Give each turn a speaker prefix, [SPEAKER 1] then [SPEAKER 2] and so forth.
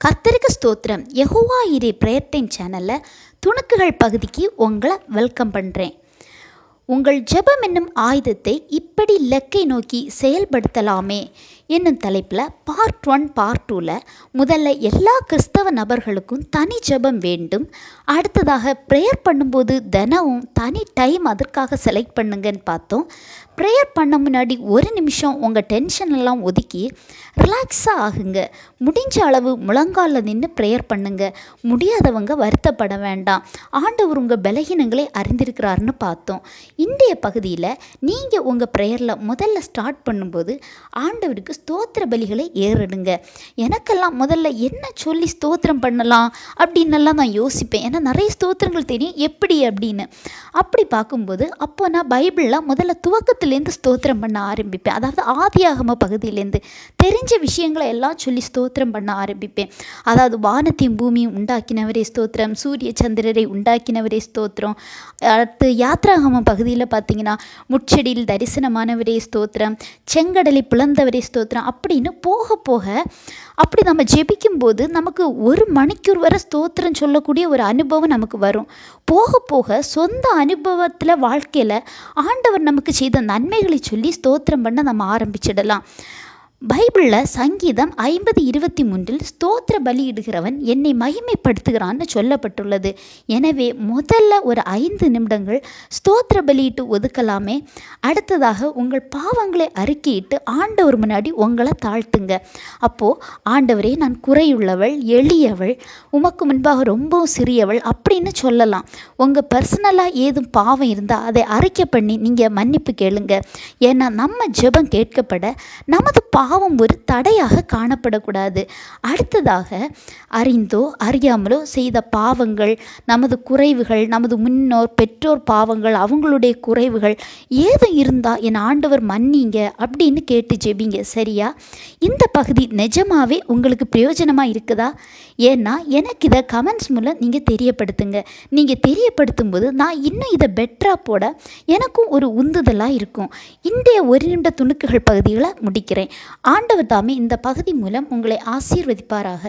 [SPEAKER 1] கர்த்தருக்கு ஸ்தோத்திரம். Jehovah இரே prayer time சேனலில் துணுக்குகள் பகுதிக்கு உங்களை வெல்கம் பண்ணுறேன் உங்கள் ஜெபம் என்னும் ஆயுதத்தை இப்படி இலக்கை நோக்கி செயல்படுத்தலாமே. என்னும் தலைப்பில் பார்ட் ஒன் பார்ட் டூவில் முதல்ல எல்லா கிறிஸ்தவ நபர்களுக்கும் தனி ஜெபம் வேண்டும். அடுத்ததாக ப்ரேயர் பண்ணும்போது தினமும் தனி டைம் அதற்காக செலக்ட் பண்ணுங்கன்னு பார்த்தோம். ப்ரேயர் பண்ண முன்னாடி ஒரு நிமிஷம் உங்கள் டென்ஷன் எல்லாம் ஒதுக்கி ரிலாக்ஸாக ஆகுங்க. முடிஞ்ச அளவு முழங்காலில் நின்று ப்ரேயர் பண்ணுங்க. முடியாதவங்க வருத்தப்பட வேண்டாம். ஆண்டவர் உங்கள் பலகீனங்களை அறிந்திருக்கிறாருன்னு பார்த்தோம். இன்றைய பகுதியில் நீங்கள் உங்கள் ப்ரேயரில் முதல்ல ஸ்டார்ட் பண்ணும்போது ஆண்டவருக்கு ஸ்தோத்திர பலிகளை ஏறிடுங்க. எனக்கெல்லாம் முதல்ல என்ன சொல்லி ஸ்தோத்திரம் பண்ணலாம் அப்படின்னெல்லாம் நான் யோசிப்பேன். ஏன்னா நிறைய ஸ்தோத்திரங்கள் தெரியும். எப்படி அப்படின்னு. அப்படி பார்க்கும்போது அப்போ நான் பைபிளில் முதல்ல துவக்கத்துலேருந்து ஸ்தோத்திரம் பண்ண ஆரம்பிப்பேன். அதாவது ஆதியாகம பகுதியிலேருந்து தெரிஞ்ச விஷயங்களை எல்லாம் சொல்லி ஸ்தோத்திரம் பண்ண ஆரம்பிப்பேன். அதாவது வானத்தையும் பூமியும் உண்டாக்கினவரே ஸ்தோத்திரம் சூரிய சந்திரரை உண்டாக்கினவரே ஸ்தோத்திரம் அடுத்து யாத்ராகம பகுதியில் பார்த்தீங்கன்னா முச்செடியில் தரிசனமானவரே ஸ்தோத்திரம் செங்கடலை பிளந்தவரே ஸ்தோத்திரம் அப்படின்னு போக போக அப்படி நம்ம ஜெபிக்கும்போது நமக்கு ஒரு மணிக்கூர் வரை ஸ்தோத்திரம் சொல்லக்கூடிய ஒரு அனுபவம் நமக்கு வரும். போக போக சொந்த அனுபவத்தில் வாழ்க்கையில் ஆண்டவர் நமக்கு செய்த நன்மைகளை சொல்லி ஸ்தோத்திரம் பண்ண நம்ம ஆரம்பிச்சிடலாம். பைபிளில் சங்கீதம் ஐம்பது இருபத்தி மூன்றில் ஸ்தோத்திர பலியிடுகிறவன் என்னை மகிமைப்படுத்துகிறான்னு சொல்லப்பட்டுள்ளது. எனவே முதல்ல ஒரு ஐந்து நிமிடங்கள் ஸ்தோத்திர பலியிட்டு ஒதுக்கலாமே. அடுத்ததாக உங்கள் பாவங்களை அறிக்கையிட்டு ஆண்டவர் முன்னாடி உங்களை தாழ்த்துங்க. அப்போது ஆண்டவரே நான் குறையுள்ளவள் எளியவள் உமக்கு முன்பாக ரொம்பவும் சிறியவள் அப்படின்னு சொல்லலாம். உங்கள் பர்சனலாக ஏதும் பாவம் இருந்தால் அதை அறிக்கை பண்ணி நீங்கள் மன்னிப்பு கேளுங்க. ஏன்னா நம்ம ஜெபம் கேட்கப்பட நமது பா பாவம் ஒரு தடையாக காணப்படக்கூடாது. அடுத்ததாக அறிந்தோ அறியாமலோ செய்த பாவங்கள் நமது குறைவுகள் நமது முன்னோர் பெற்றோர் பாவங்கள் அவங்களுடைய குறைவுகள் ஏதும் இருந்தால் என் ஆண்டவர் மன்னிங்க அப்படின்னு கேட்டு ஜெபிங்க சரியா? இந்த பகுதி நிஜமாவே உங்களுக்கு பிரயோஜனமாக இருக்குதா? ஏன்னா எனக்கு இதை கமெண்ட்ஸ் மூலம் நீங்கள் தெரியப்படுத்துங்க. நீங்கள் தெரியப்படுத்தும் போது நான் இன்னும் இதை பெட்டராக போட எனக்கும் ஒரு உந்துதலாக இருக்கும். இன்றைய ஒரு நிமிட துணுக்குகள் பகுதிகளை முடிக்கிறேன். ஆண்டவர் தாமே இந்த பகுதி மூலம் உங்களை ஆசீர்வதிப்பாராக.